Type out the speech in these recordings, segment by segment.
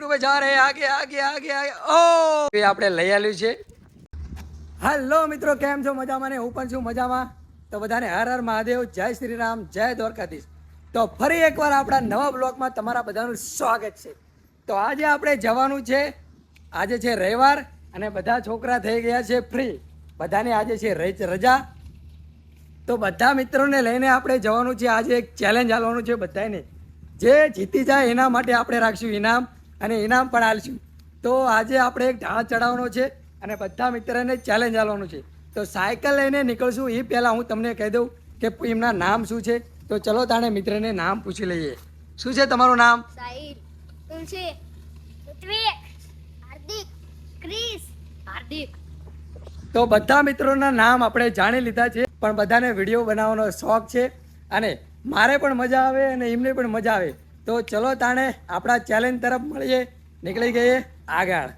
પકડું જા રહે આગે આગે આગે આગે. ઓ! આપણે લઈ આવ્યું છે. હાલો મિત્રો, કેમ છો? મજામાં ને? હું પણ છું મજામાં. તો બધાને હર હર મહાદેવ. જય શ્રી જય દ્વારકાધીશ. તો ફરી એકવાર આપણા નવા બ્લોગમાં તમારા બધાનું સ્વાગત છે. તો આજે આપણે જવાનું છે, આજે છે રવિવાર અને બધા છોકરા થઈ ગયા છે ફ્રી બધાને આજે છે રજ- તો બધા મિત્રોને લઈને આપણે જવાનું છે, આજે એક ચેલેન્જ આલવાનું છે બધાને જે જીતી જાય એના માટે આપણે રાખશું ઇનામ. અને ઇનામ પણ આલશું. તો આજે આપણે એક ઢાળ ચડાવવાનો છે અને બધા મિત્રોને ચેલેન્જ આલવાનું છે. તો સાયકલ લઈને નીકળશું. એ પહેલાં હું તમને કહી દઉં કે એમના નામ શું છે. તો ચલો તાણે મિત્રને નામ પૂછી લઈએ. શું છે તમારું નામ? હાર્દિક. તો બધા મિત્રોના નામ આપણે જાણી લીધા છે પણ બધાને વીડિયો બનાવવાનો શોખ છે. અને મારે પણ મજા આવે અને એમને પણ મજા આવે. તો ચલો તાણે આપણા ચેલેન્જ તરફ મળીએ. નીકળી ગઈએ આગળ.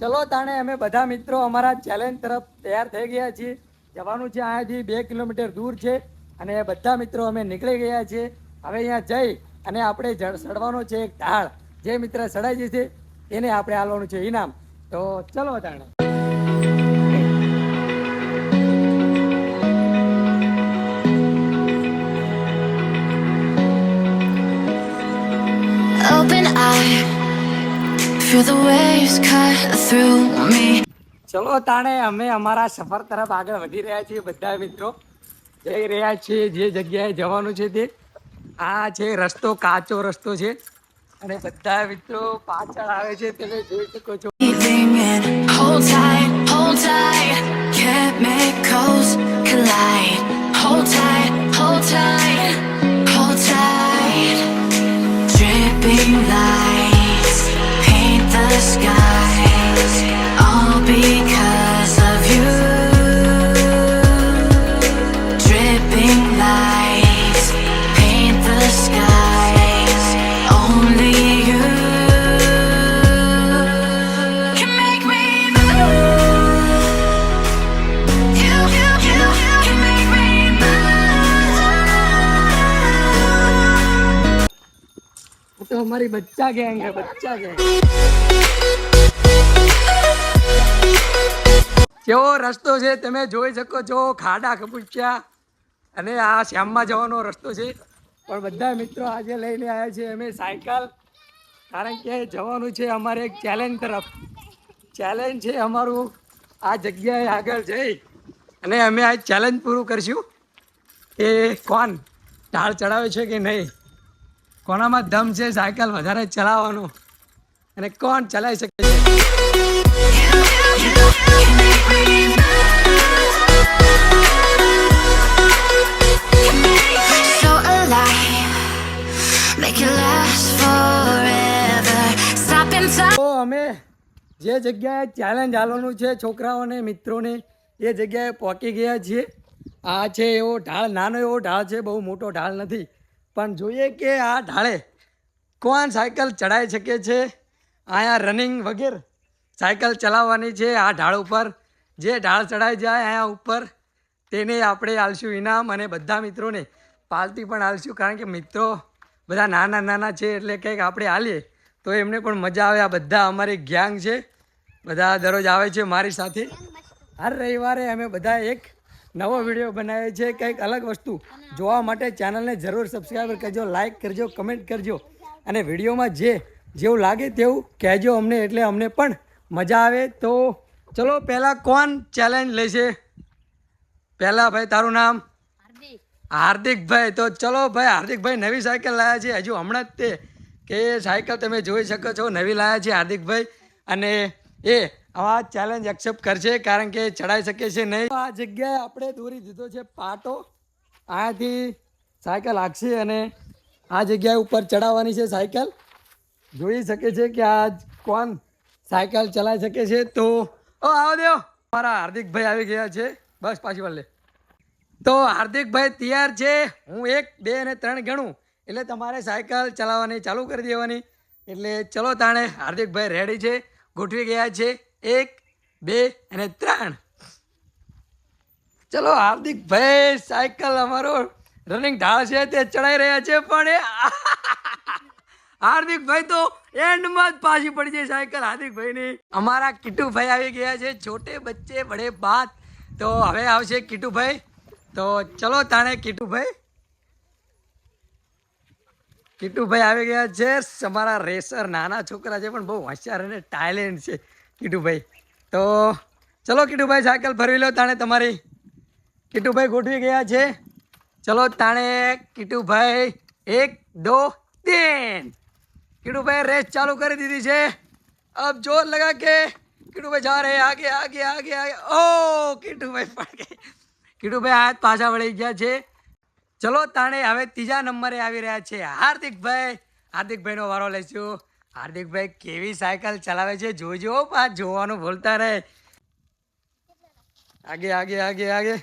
ચલો તાણે અમે બધા મિત્રો અમારા ચેલેન્જ તરફ તૈયાર થઈ ગયા છીએ. જવાનું છે અહીંયાથી બે કિલોમીટર દૂર છે અને બધા મિત્રો અમે નીકળી ગયા છીએ. હવે અહીંયા જઈ અને આપણે સડવાનો છે એક ઢાળ. જે મિત્ર સડાઈ જશે, એને આપણે આલવાનું છે. ઇનામ. તો ચલો તાણે Open eye, feel the waves cut through me. ચલો તાણે અમે અમારા સફર તરફ આગળ વધી રહ્યા છીએ બધા મિત્રો. જઈ રહ્યા છીએ જે જગ્યાએ જવાનું છે તે. આ છે રસ્તો કાચો રસ્તો છે. અને બધા મિત્રો પાછળ આવે છે તમે જોઈ શકો છો Breathing in, hold tight, hold tight. Chemicals collide. અમારી બચ્ચા ગેંગ છે, બચ્ચા ગેંગ. કેવો રસ્તો છે તમે જોઈ શકો છો, ખાડા ખબુચ્યા અને આ શ્યામમાં જવાનો રસ્તો છે. પણ બધા મિત્રો આજે લઈને આવ્યા છે અમે સાયકલ. કારણ કે જવાનું છે અમારે એક ચેલેન્જ તરફ. ચેલેન્જ છે અમારું આ જગ્યાએ આગળ જઈ. અને અમે આ ચેલેન્જ પૂરું કરશું કે કોણ ઢાળ ચડાવે છે કે નહીં. કોનામાં દમ છે સાયકલ વધારે ચલાવવાનું. અને કોણ ચલાવી શકે છે. તો અમે જે જગ્યાએ ચેલેન્જ હાલવાનું છે છોકરાઓને મિત્રોને એ જગ્યાએ પહોંચી ગયા છીએ. આ છે એવો ઢાળ નાનો એવો ઢાળ છે બહુ મોટો ઢાળ નથી. પણ જોઈએ કે આ ઢાળે કોણ સાયકલ ચડાઈ શકે છે? અહીંયા રનિંગ વગેરે સાયકલ ચલાવવાની છે આ ઢાળ ઉપર. જે ઢાળ ચડાઈ જાય અહીંયા ઉપર, તેને આપણે આલશું ઇનામ અને બધા મિત્રોને પાલતી પણ આલશું. કારણ કે મિત્રો બધા નાના નાના છે એટલે કંઈક આપણે હાલીએ તો એમને પણ મજા આવે. આ બધા અમારી ગેંગ છે. બધા દરરોજ આવે છે મારી સાથે. હર રવિવારે અમે બધા એક નવો વીડિયો બનાવે છે કંઈક અલગ વસ્તુ. જોવા માટે ચેનલને જરૂર સબસ્ક્રાઈબ કરજો લાઇક કરજો કમેન્ટ કરજો. અને વિડીયોમાં જે, જેવું લાગે તેવું કહેજો અમને, એટલે અમને પણ મજા આવે. તો ચલો પહેલાં કોણ ચેલેન્જ લેશે? પહેલાં ભાઈ, તારું નામ? હાર્દિકભાઈ. તો ચલો ભાઈ, હાર્દિકભાઈ નવી સાયકલ લાવ્યા છે. હજુ હમણાં જ તે, કે સાયકલ તમે જોઈ શકો છો. નવી લાવ્યા છે હાર્દિકભાઈ. અને એ, આવા ચેલેન્જ એક્સેપ્ટ કરશે કારણ કે ચડાઈ શકે છે નહીં. આ જગ્યાએ આપણે દોરી દીધો છે પાટો. અહીંયાથી સાયકલ હાંકશે અને આ જગ્યાએ ઉપર ચડાવવાની છે સાયકલ. જોઈ શકે છે કે આ કોણ સાયકલ ચલાવી શકે છે તો, ઓ, આવો દેવો. મારા હાર્દિકભાઈ આવી ગયા છે. બસ પાછી વળે તો હાર્દિકભાઈ તૈયાર છે. હું એક, બે અને ત્રણ ગણું. એટલે તમારે સાયકલ ચલાવવાની ચાલુ કરી દેવાની. એટલે ચલો તાણે હાર્દિકભાઈ રેડી છે. ગોઠવી ગયા છે. એક, બે અને ત્રણ. ચલો હાર્દિકભાઈ સાયકલ અમારો રનિંગ ઢાળ છે તે ચડાઈ રહ્યા છે પણ એ હાર્દિકભાઈ તો એન્ડમાં જ પાછી પડી જાય સાયકલ. હાર્દિકભાઈની અમારા કિટુભાઈ આવી ગયા છે. છોટે બચ્ચે બડે બાત તો હવે આવશે કિટુભાઈ. તો ચલો તાણે કિટુભાઈ. કિટુભાઈ આવી ગયા છે. અમારા રેસર નાના છોકરા છે પણ બહુ હોશિયાર અને ટાયલેન્ટ છે. કિટુભાઈ, તો ચલો કિટુભાઈ સાયકલ ફરવી લો. તાણે તમારી કિટુભાઈ ગોઠવી ગયા છે. ચલો તાણે કિટુભાઈ એક, દો તેન કિટુભાઈ રેસ ચાલુ કરી દીધી છે. અબ જોર લગા કે કિટુભાઈ જા રહે, આગે આગે આગે આગે. ઓ, કીટુભાઈ પડ ગઈ. કિટુભાઈ હાથ પાછા વળી ગયા છે. ચલો તાણે હવે ત્રીજા નંબરે આવી રહ્યા છે હાર્દિકભાઈ. હાર્દિકભાઈનો વારો લઈશું હાર્દિકભાઈ કેવી સાયકલ ચલાવે છે જોજો પાછ જોવાનું ભૂલતા રહે. આગે આગે આગે આગે.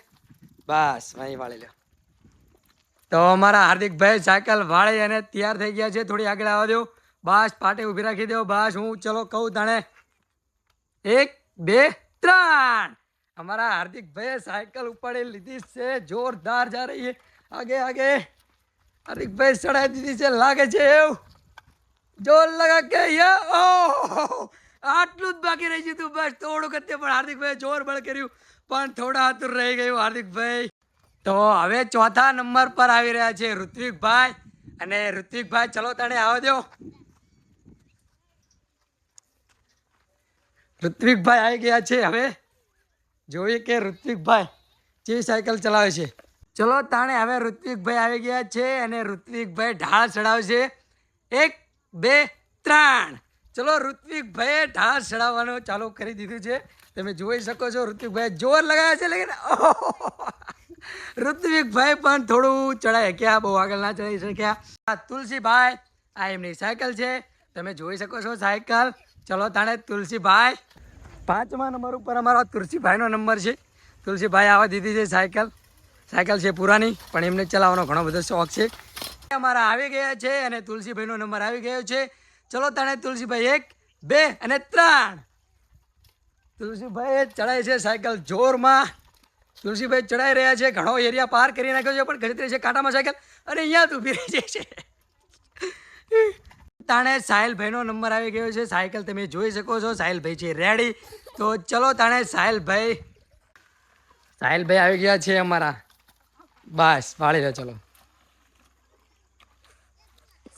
બસ અહીં વાળી લો તો અમારા હાર્દિકભાઈ સાયકલ વાળી અને તૈયાર થઈ ગયા છે. થોડી આગળ આવવા દો. બસ, પાટે ઊભી રાખી દો. બસ, હું ચલો કહું તાણે. એક, બે, ત્રણ. અમારા હાર્દિકભાઈએ સાયકલ ઉપાડી લીધી છે. જોરદાર જા રહી આગે આગે. હાર્દિકભાઈ ચડાવી દીધી છે, લાગે છે એવું. જોર લગા કે ઓ આટલું જ બાકી રહી ગયું બસ થોડુંક જ પણ હાર્દિકભાઈ જોર બળ કર્યું. પણ થોડા હાથુર રહી ગયું હાર્દિકભાઈ તો હવે ચોથા નંબર પર આવી રહ્યા છે ઋત્વિકભાઈ. અને ઋત્વિકભાઈ, ચલો તને આવો દો ઋત્વિકભાઈ આવી ગયા છે હવે. જોઈએ કે ઋત્વિકભાઈ જે સાયકલ ચલાવે છે? ચલો તાણે હવે ઋત્વિકભાઈ આવી ગયા છે અને ઋત્વિકભાઈ ઢાળ ચડાવશે. એક, બે, ત્રણ. ચલો ઋત્વિકભાઈએ ઢાળ ચડાવવાનું ચાલુ કરી દીધું છે. તમે જોઈ શકો છો ઋત્વિકભાઈ જોર લગાવ્યા છે લેકિન! ઋત્વિકભાઈ પણ થોડું ચડાઈ શક્યા બહુ આગળ ના ચડાઈ શક્યા. આ તુલસીભાઈ, આ એમની સાયકલ છે. તમે જોઈ શકો છો સાયકલ. ચલો તાણે તુલસીભાઈ. પાંચમા નંબર ઉપર અમારો તુલસીભાઈનો નંબર છે. તુલસીભાઈ આવા દીધી છે સાયકલ. સાયકલ છે પુરાની, પણ એમને ચલાવવાનો ઘણો બધો શોખ છે. અમારા આવી ગયા છે અને તુલસીભાઈનો નંબર આવી ગયો છે. ચલો તાણે તુલસીભાઈ એક, બે અને ત્રણ. તુલસીભાઈ ચડાય છે સાયકલ જોરમાં. તુલસીભાઈ ચડાઈ રહ્યા છે, ઘણો એરિયા પાર કરી નાખ્યો છે, પણ ખરીદી છે કાંટામાં સાયકલ. અને અહીંયા જ ઊભી રહી છે. તાણે સાહિલભાઈનો નંબર આવી ગયો છે. સાયકલ તમે જોઈ શકો છો. સાહિલભાઈ છે રેડી. તો ચલો તાણે સાહિલભાઈ સાહિલભાઈ આવી ગયા છે અમારા. બસ, વાળી લો, ચલો.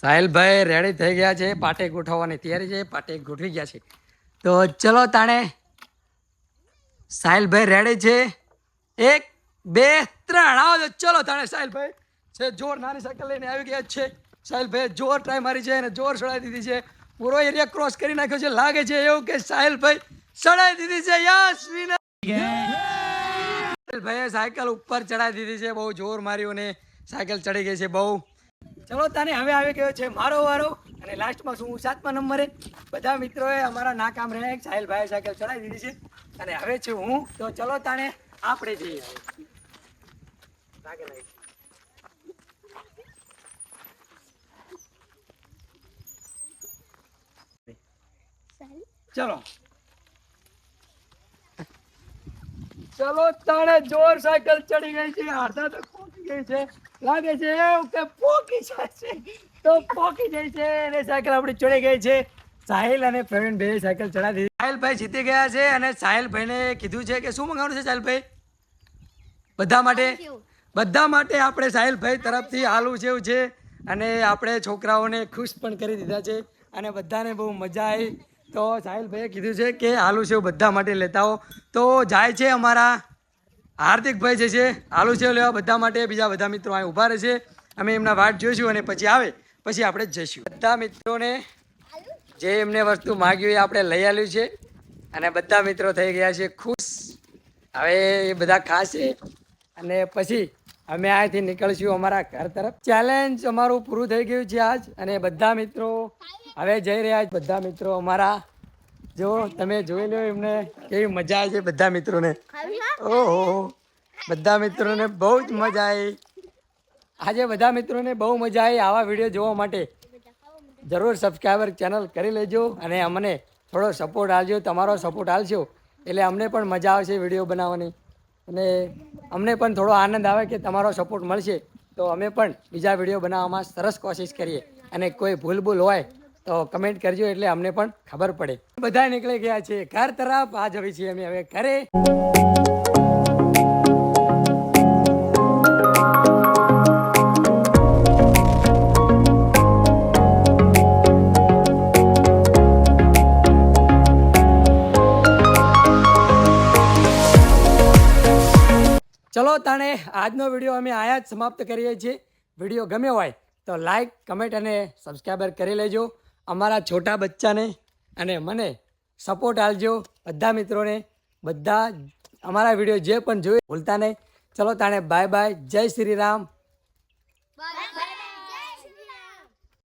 સાહિલભાઈ રેડી થઈ ગયા છે, પાટે ગોઠવવાની તૈયારી છે, પાટે ગોઠવી ગયા છે. તો ચલો તાણે, સાહિલભાઈ રેડી છે. એક, બે, ત્રણ, આવો ચલો તાણે, સાહિલભાઈ છે, જોર નાની સાયકલ લઈને આવી ગયા છે. સાહિલભાઈ જોર ટ્રાય મારી છે અને જોર સડાઈ દીધી છે. પૂરો એરિયા ક્રોસ કરી નાખ્યો છે. લાગે છે એવું કે સાહિલભાઈ સડાઈ દીધી છે. યસ વિનર સાહિલભાઈએ સાયકલ ઉપર ચડાવી દીધી છે. બહુ જોર માર્યું અને સાયકલ ચડી ગઈ છે બહુ. ચલો તાને હવે આવી ગયો છે મારો વારો. અને લાસ્ટમાં શું હું સાતમા નંબરે. બધા મિત્રોએ અમારા ના કામ રહ્યા સાહિલભાઈએ સાયકલ ચડાવી દીધી છે. અને હવે છું હું. તો ચલો તાને આપણે જઈએ. ચલો. ચલો તાણે જોર સાયકલ ચડી ગઈ છે અડધા તો પોકી ગઈ છે. લાગે છે એવું કે પોકી જશે છે. તો પોકી જાય છે અને સાયકલ આપણી ચડી ગઈ છે. સાહિલ અને પ્રવીણ બે સાયકલ ચડાવી દીધી. સાહિલભાઈ જીતી ગયા છે અને સાહિલભાઈને કીધું છે કે શું મંગાવવાનું છે સાહિલભાઈ? બધા માટે? બધા માટે આપણે સાહિલભાઈ તરફથી આલુ જેવું છે અને આપણે છોકરાઓને ખુશ પણ કરી દીધા છે અને બધાને બહુ મજા આવી. તો સાહિલભાઈએ કીધું છે કે આલુ સેવ બધા માટે લેતા હો તો જાય છે અમારા હાર્દિકભાઈ જે છે, આલુ સેવ લેવા બધા માટે, બીજા બધા મિત્રો અહીં ઊભા રહેશે. અમે એમના વાટ જોઈશું અને પછી આવે, પછી આપણે જઈશું. બધા મિત્રોને જે એમને વસ્તુ માગ્યું એ આપણે લઈ આવ્યું છે અને બધા મિત્રો થઈ ગયા છે ખુશ. હવે એ બધા ખાશે અને પછી અમે અહીંથી નીકળશું અમારા ઘર તરફ. ચેલેન્જ અમારું પૂરું થઈ ગયું છે આજ. અને બધા મિત્રો, હવે જઈ રહ્યા છે બધા મિત્રો અમારા. જો, તમે જોઈ લો એમને કેવી મજા આવે છે બધા મિત્રોને. ઓહો, બધા મિત્રોને બહુ જ મજા આવી. આજે બધા મિત્રોને બહુ મજા આવી આવા વીડિયો જોવા માટે. જરૂર સબસ્ક્રાઈબર ચેનલ કરી લેજો અને અમને થોડો સપોર્ટ આપજો. તમારો સપોર્ટ આપશો એટલે અમને પણ મજા આવશે વીડિયો બનાવવાની. અને અમને પણ થોડો આનંદ આવે કે તમારો સપોર્ટ મળશે. તો અમે પણ બીજા વીડિયો બનાવવામાં સરસ કોશિશ કરીએ. અને કોઈ ભૂલ ભૂલ હોય તો કમેન્ટ કરજો એટલે અમને પણ ખબર પડે. બધા નીકળી ગયા છે. ઘર તરફ આ જવી છીએ અમે હવે ઘરે. તાણે આજનો વીડિયો અમે આયા જ સમાપ્ત કરીએ છીએ. વીડિયો ગમ્યો હોય તો લાઈક કમેન્ટ અને સબસ્ક્રાઈબર કરી લેજો. અમારા છોટા બચ્ચાને અને મને સપોર્ટ આપજો. બધા મિત્રોને, બધા અમારા વીડિયો જે પણ જોઈએ ભૂલતા નહીં. ચલો તાણે બાય બાય જય શ્રી રામ.